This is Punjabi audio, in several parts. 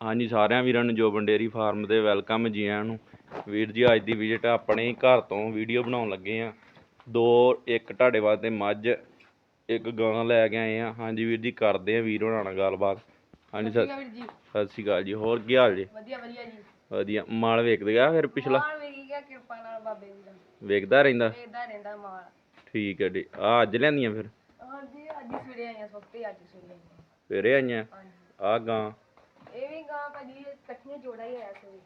ਹਾਂਜੀ ਸਾਰਿਆਂ ਵੀਰਾਂ ਨੂੰ ਜੋਬਨ ਡੇਅਰੀ ਫਾਰਮ ਤੇ ਵੈਲਕਮ ਜੀ ਆਇਆਂ ਨੂੰ। ਵੀਰ ਜੀ ਅੱਜ ਦੀ ਵਿਜ਼ਿਟ ਆਪਣੇ ਘਰ ਤੋਂ ਵੀਡੀਓ ਬਣਾਉਣ ਲੱਗੇ ਆ। ਦੋ ਇੱਕ ਤੁਹਾਡੇ ਵਾਸਤੇ ਮੱਝ ਇੱਕ ਗਾਂ ਲੈ ਕੇ ਆਏ ਆ। ਹਾਂਜੀ ਵੀਰ ਜੀ ਕਰਦੇ ਆ ਵੀਰ ਹੋਣਾ ਨਾਲ ਗੱਲਬਾਤ। ਹਾਂਜੀ ਵੀਰ ਜੀ। ਸਤਿ ਸ਼੍ਰੀ ਅਕਾਲ ਜੀ। ਹੋਰ ਕੀ ਹਾਲ ਜੀ? ਵਧੀਆ ਵਧੀਆ ਜੀ। ਵਧੀਆ। ਮਾਲ ਵੇਖਦੇ ਗਿਆ ਫਿਰ ਪਿਛਲਾ? ਮਾਲ ਵੇਖੀ ਗਿਆ ਕਿਰਪਾ ਨਾਲ ਬਾਬੇ ਦੀ ਦਾ। ਵੇਖਦਾ ਰਹਿੰਦਾ? ਵੇਖਦਾ ਰਹਿੰਦਾ ਮਾਲ। ਠੀਕ ਹੈ ਜੀ। ਆ ਅੱਜ ਲਿਆਂਦੀਆਂ ਫਿਰ? ਹਾਂਜੀ ਅੱਜ ਸਵੇਰੇ ਆਈਆਂ ਸਵਖਤੇ ਅੱਜ ਸਵੇਰੇ ਆਈਆਂ। ਸਵੇਰੇ ਆਈਆਂ? ਆ ਗਾਂ। ਇਹ ਵੀ ਗਾਂ ਭਾਜੀ ਇਕੱਠੀਆਂ ਜੋੜਾ ਹੀ ਆਇਆ ਸੀ।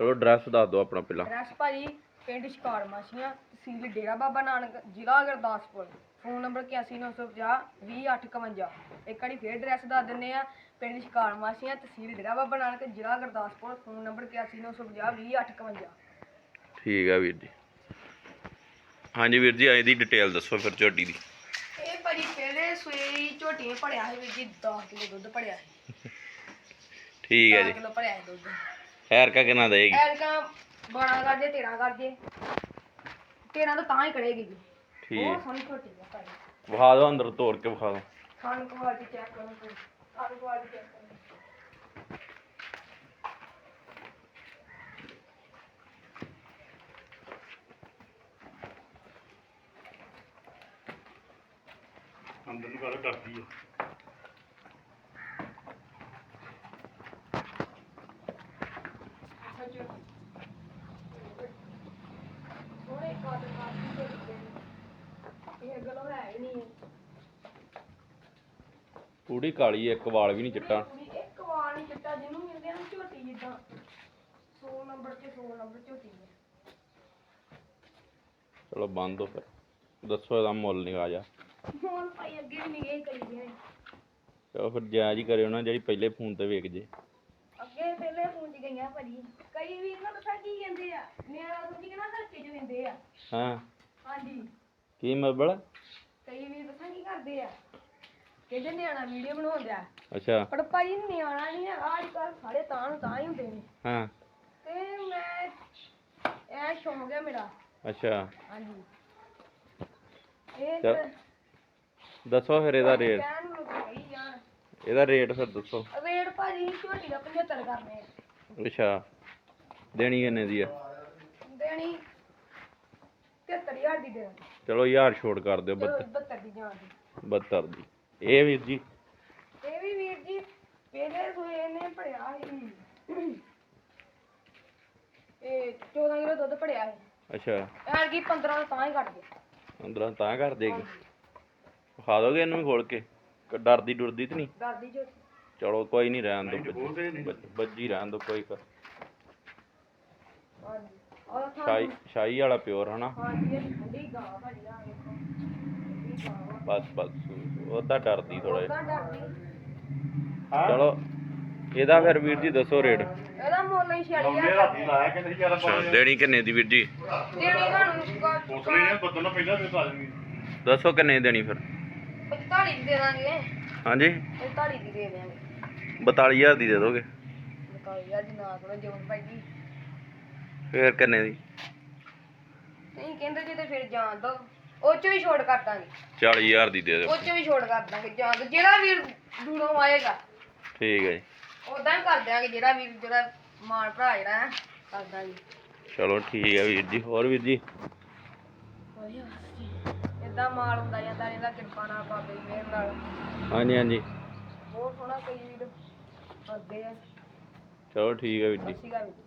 ਚਲੋ ਐਡਰੈਸ ਦੱਸ ਦਿਓ ਆਪਣਾ ਪਹਿਲਾਂ। ਰਸ ਭਾਜੀ ਪਿੰਡ ਸ਼ਿਕਾਰ ਮਾਸ਼ੀਆਂ ਤਹਿਸੀਲ ਡੇਰਾ ਬਾਬਾ ਨਾਨਕ ਜ਼ਿਲ੍ਹਾ ਗੁਰਦਾਸਪੁਰ। ਫੋਨ ਨੰਬਰ 8195 20851 ਇੱਕ ਵਾਰੀ ਫੇਰ ਐਡਰੈਸ ਦੱਸ ਦਿੰਨੇ ਆ ਪਿੰਡ ਸ਼ਿਕਾਰ ਮਾਸ਼ੀਆਂ ਤਹਿਸੀਲ ਡੇਰਾ ਬਾਬਾ ਨਾਨਕ ਜ਼ਿਲ੍ਹਾ ਗੁਰਦਾਸਪੁਰ। ਫੋਨ ਨੰਬਰ 8195 20851 ਠੀਕ ਹੈ ਵੀਰ ਜੀ। ਹਾਂਜੀ ਵੀਰ ਜੀ ਅੱਜ ਦੀ ਡਿਟੇਲ ਦੱਸੋ ਫਿਰ ਝੋਟੀ ਦੀ। ਇਹ ਭਾਜੀ ਪਹਿਲੇ ਸਵੇਰੇ ਹੀ ਝੋਟੀ ਨੇ ਭੜਿਆ ਸੀ ਵੀਰ ਜੀ 10 ਕਿਲੋ ਦੁੱਧ ਭੜਿਆ ਸੀ। ਠੀਕ ਹੈ 10 ਜੀ। ਕਿਲੋ ਭੜਿਆ ਸੀ ਦੁੱਧ। ਹੈਰਕਾ ਕਿੰਨਾ ਦੇਗੀ? ਐਲਕਾ 12 ਕਰ ਜੇ 13 ਕਰ ਜੇ। 13 ਤਾਂ ਤਾਂ ਹੀ ਕਰੇਗੀ ਜੀ। ਠੀਕ। ਸੋਹਣੀ ਝੋਟੀ ਆ ਭਾਜੀ ਵਿਖਾ ਦਿਓ ਅੰਦਰ ਤੋੜ ਕੇ ਵਿਖਾ ਦਿਓ। ਖਾਣ ਕੁਆਲਿਟੀ ਚੈੱਕ ਕਰੋ ਤੁਸੀਂ ਖਾਣ ਕੁਆਲਿਟੀ ਚੈੱਕ ਕਰੋ। ਅੰਦਰ ਨੂੰ ਗੱਲ ਕਰਦੀ ਹੈ ਹੈ ਹੀ ਪੂਰੀ ਕਾਲੀ ਹੈ, ਇੱਕ ਵਾਲ ਵੀ ਨਹੀਂ ਚਿੱਟਾ। ਇੱਕ ਵਾਰ ਨਹੀਂ ਚਿੱਟਾ ਜਿਹਨੂੰ ਮਿਲਦੇ ਆ ਨਾ ਝੋਟੀ ਜਿੱਦਾਂ 100 ਨੰਬਰ ਤੇ 100 ਨੰਬਰ ਝੋਟੀ ਹੈ ਚਲੋ ਬੰਦ ਦੋ ਫਿਰ। ਦੱਸੋ ਇਹਦਾ ਮੁੱਲ ਨਿਕਾ ਜਾ ਹੁਣ ਭਾਈ ਅੱਗੇ ਵੀ ਨਿਗੇ ਕਰੀ ਗਏ ਚਲੋ ਫਿਰ ਜਾਇਜ਼ ਹੀ ਕਰਿਓ ਨਾ ਜਿਹੜੀ ਪਹਿਲੇ ਫੋਨ ਤੇ ਵੇਖ ਜੇ। 'ਚ ਗਈਆਂ ਭਾਜੀ। ਕਈ ਵੀ ਨਾ ਪਤਾ ਕੀ ਕਹਿੰਦੇ ਆ ਨਿਆਣਾ ਸੋਚੀ ਕਿ ਨਾ ਹਲਕੇ 'ਚ ਲੈਂਦੇ ਆ। ਹਾਂ। ਹਾਂਜੀ। ਕੀ ਮਤਲਬ? ਕਈ ਵੀ ਪਤਾ ਕੀ ਕਰਦੇ ਆ ਕਹਿੰਦੇ ਨਿਆਣਾ ਵੀਡੀਓ ਬਣਾਉਂਦੇ ਆ। ਅੱਛਾ। ਪਰ ਭਾਜੀ ਨਿਆਣਾ ਨਹੀਂ ਹੈਗਾ ਅੱਜ ਕੱਲ ਸਾਰੇ ਤਾਂ ਨੂੰ ਤਾਂ ਹੀ ਹੁੰਦੇ ਨੇ। ਹਾਂ। ਤੇ ਮੈਂ ਇਹ ਸ਼ੌਂਕ ਹੈ ਮੇਰਾ। ਅੱਛਾ। ਹਾਂਜੀ। ਇਹ ਚੱਲ। ਤਾਂ ਦੱਸੋ ਫਿਰ ਇਹਦਾ ਰੇਟ। ਕਹਿਣ ਨੂੰ ਕਹੀ ਜਾਣ ਇਹਦਾ ਰੇਟ ਫਿਰ ਦੱਸੋ। ਰੇਟ ਭਾਜੀ ਝੋਟੀ ਦਾ 75 ਕਰਨੇ ਆ। ਅੱਛਾ ਦੇਣੀ ਕਿੰਨੇ ਦੀ ਆ? ਦੇਣੀ 73000 ਦੀ ਦੇਣੀ। ਚਲੋ ਯਾਰ ਛੋੜ ਕਰ ਦਿਓ ਚਲੋ 72 72 ਦੀ ਜਾਣ ਦੀ। 72 ਦੀ। ਇਹ ਵੀਰ ਜੀ? ਇਹ ਵੀ ਵੀਰ ਜੀ ਪਹਿਲੇ ਸੂਏ ਨੇ ਭੜਿਆ ਸੀ। ਇਹ 14 ਕਿਲੋ ਦੁੱਧ ਭੜਿਆ ਸੀ। ਅੱਛਾ। ਐਰ ਕੀ 15 ਤਾਂ ਹੀ ਕੱਟ ਗਿਆ ਅੰਦਰਾਂ ਤਾਂ ਕਰ ਦੇਗੀ ਵਿਖਾ ਦੋਗੇ ਇਹਨੂੰ ਵੀ ਖੋਲ ਕੇ? ਡਰਦੀ ਡੁਰਦੀ ਤੇ ਨਹੀਂ? ਦਾਦੀ ਜੋ ਚਲੋ ਕੋਈ ਨਹੀਂ ਰਹਿਣ ਦੋ ਬੱਜੀ ਰਹਿਣ ਦੋ ਕੋਈ ਕਰ ਸ਼ਾਹੀ ਸ਼ਾਹੀ ਵਾਲਾ ਪਿਓਰ ਹਨਾ। ਬਸ ਬਸ ਉਹਦਾ ਡਰਦੀ ਥੋੜਾ ਜਿਹਾ। ਉਹਦਾ ਡਰਦੀ। ਚਲੋ ਇਹਦਾ ਫਿਰ ਵੀਰ ਜੀ ਦੱਸੋ ਰੇਟ। ਇਹਦਾ ਮੁੱਲ ਹੀ 46000 ਲਾਉਂਦੇ ਰਾਤੀ ਲਾਇਆ ਕਿ ਨਹੀਂ ਯਾਰ ਅੱਛਾ ਦੇਣੀ ਕਿੰਨੇ ਦੀ ਵੀਰ ਜੀ? ਦੇਣੀ ਤੁਹਾਨੂੰ ਤੇ ਦੱਸੋ ਕਿੰਨੇ ਦੇਣੀ ਫਿਰ। 45 ਦੀ ਦੇ ਦਾਂਗੇ। ਹਾਂਜੀ। 45 ਦੀ ਦੇ ਦਿਆਂਗੇ। 42000 ਦੀ ਦੇ ਦੋਗੇ। ਬਤਾਓ ਯਾਰ ਜੀ ਨਾ ਕਰੋ ਜੋਨ ਭਾਈ ਜੀ ਫਿਰ ਕਿੰਨੇ ਦੀ? ਨਹੀਂ ਕਹਿੰਦੇ ਜੇ ਤੇ ਫਿਰ ਜਾਣ ਦੋ। ਉਹ ਚ ਵੀ ਛੋੜ ਕਰ ਦਾਂਗੇ। 40000 ਦੀ ਦੇ ਦਿਓ। ਉਹ ਚ ਵੀ ਛੋੜ ਕਰ ਦਾਂਗੇ ਜਾਣ ਦੋ। ਜਿਹੜਾ ਵੀਰ ਦੂਰੋਂ ਆਏਗਾ ਠੀਕ ਹੈ ਜੀ। ਉਦਾਂ ਹੀ ਕਰ ਦਿਆਂਗੇ। ਜਿਹੜਾ ਵੀਰ ਜਿਹੜਾ ਮਾਨ ਭਰਾ ਜਿਹੜਾ ਹੈ ਕਰ ਦਾਂਗੇ। ਚਲੋ ਠੀਕ ਹੈ ਵੀਰ ਜੀ। ਹੋਰ ਵੀਰ ਜੀ? ਇਦਾਂ ਮਾਲ ਹੁੰਦਾ ਜਾਂਦਾ ਇਹਦਾ ਕਿਰਪਾ ਨਾਲ ਬਾਬੇ ਦੀ ਮਿਹਰ ਨਾਲ। ਹਾਂਜੀ ਹਾਂਜੀ। ਬਹੁਤ ਸੋਹਣਾ ਕਈ ਵੀਰ ਕਰਦੇ ਆ। ਚਲੋ ਠੀਕ ਹੈ ਵੀਰ ਜੀ। ਸਤਿ ਸ਼੍ਰੀ ਅਕਾਲ ਵੀਰ ਜੀ।